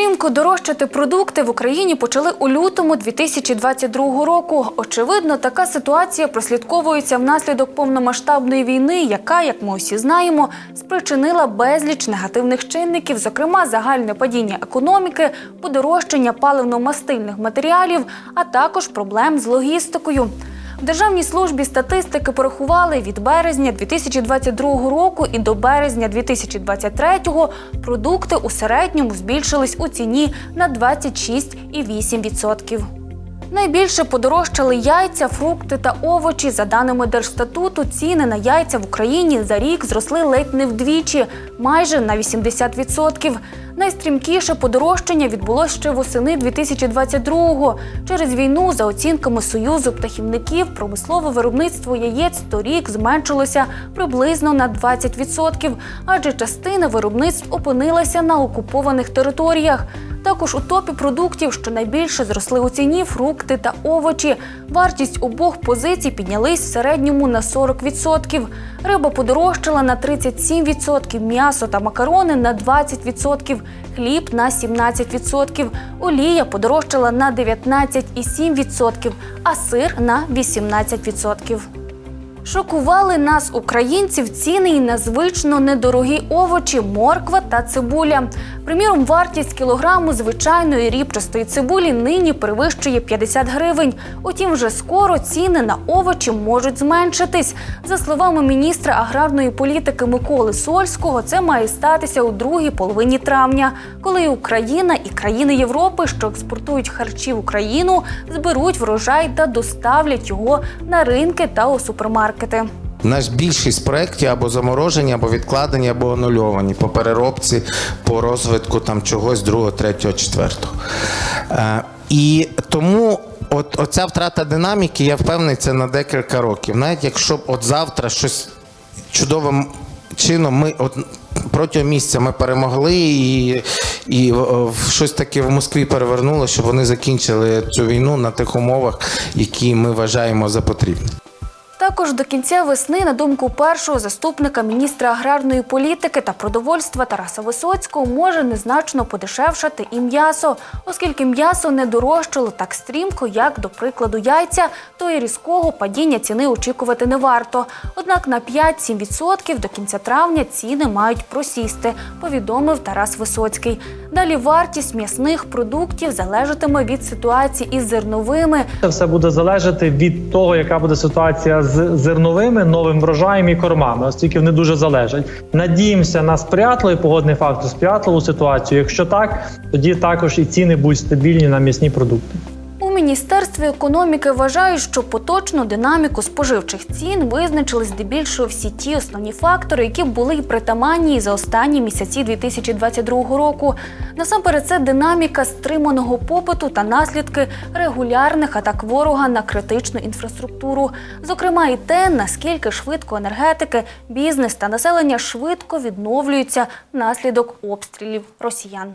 Стрімко дорожчати продукти в Україні почали у лютому 2022 року. Очевидно, така ситуація прослідковується внаслідок повномасштабної війни, яка, як ми усі знаємо, спричинила безліч негативних чинників, зокрема загальне падіння економіки, подорожчання паливно-мастильних матеріалів, а також проблем з логістикою. Державній службі статистики порахували від березня 2022 року і до березня 2023 продукти у середньому збільшились у ціні на 26,8%. Найбільше подорожчали яйця, фрукти та овочі. За даними Держстатуту, ціни на яйця в Україні за рік зросли ледь не вдвічі, майже на 80%. Найстрімкіше подорожчання відбулося ще восени 2022-го. Через війну, за оцінками Союзу птахівників, промислове виробництво яєць торік зменшилося приблизно на 20%, адже частина виробництв опинилася на окупованих територіях. Також у топі продуктів, що найбільше зросли у ціні, фрукти та овочі. Вартість обох позицій піднялись в середньому на 40%. Риба подорожчала на 37%, м'ясо та макарони на 20%, хліб на 17%, олія подорожчала на 19,7%, а сир на 18%. Шокували нас, українців, ціни і на звично недорогі овочі, морква та цибуля. Приміром, вартість кілограму звичайної рібчастої цибулі нині перевищує 50 гривень. Утім, вже скоро ціни на овочі можуть зменшитись. За словами міністра аграрної політики Миколи Сольського, це має статися у другій половині травня, коли Україна і країни Європи, що експортують харчі в Україну, зберуть врожай та доставлять його на ринки та у супермаркети. Наш більшість проєктів або заморожені, або відкладені, або анульовані по переробці, по розвитку там чогось другого, третього, четвертого. Е, і тому от, оця втрата динаміки, я впевнений, це на декілька років. Навіть якщо б от завтра щось чудовим чином ми от протягом місяця ми перемогли і, і щось таке в Москві перевернуло, щоб вони закінчили цю війну на тих умовах, які ми вважаємо за потрібні. Також до кінця весни, на думку першого заступника міністра аграрної політики та продовольства Тараса Висоцького, може незначно подешевшати і м'ясо, оскільки м'ясо не дорожчало так стрімко, як, до прикладу, яйця, то і різкого падіння ціни очікувати не варто. Однак на 5-7% до кінця травня ціни мають просісти, повідомив Тарас Висоцький. Далі вартість м'ясних продуктів залежатиме від ситуації із зерновими, Це все буде залежати від того, яка буде ситуація з зерновими, новим врожаєм і кормами, оскільки вони дуже залежать. Надіємося на сприятливий погодний фактор, сприятливу ситуацію. Якщо так, тоді також і ціни будуть стабільні на м'ясні продукти. Міністерстві економіки вважають, що поточну динаміку споживчих цін визначили здебільшого всі ті основні фактори, які були й притаманні за останні місяці 2022 року. Насамперед, це динаміка стриманого попиту та наслідки регулярних атак ворога на критичну інфраструктуру. Зокрема, і те, наскільки швидко енергетики, бізнес та населення швидко відновлюються внаслідок обстрілів росіян.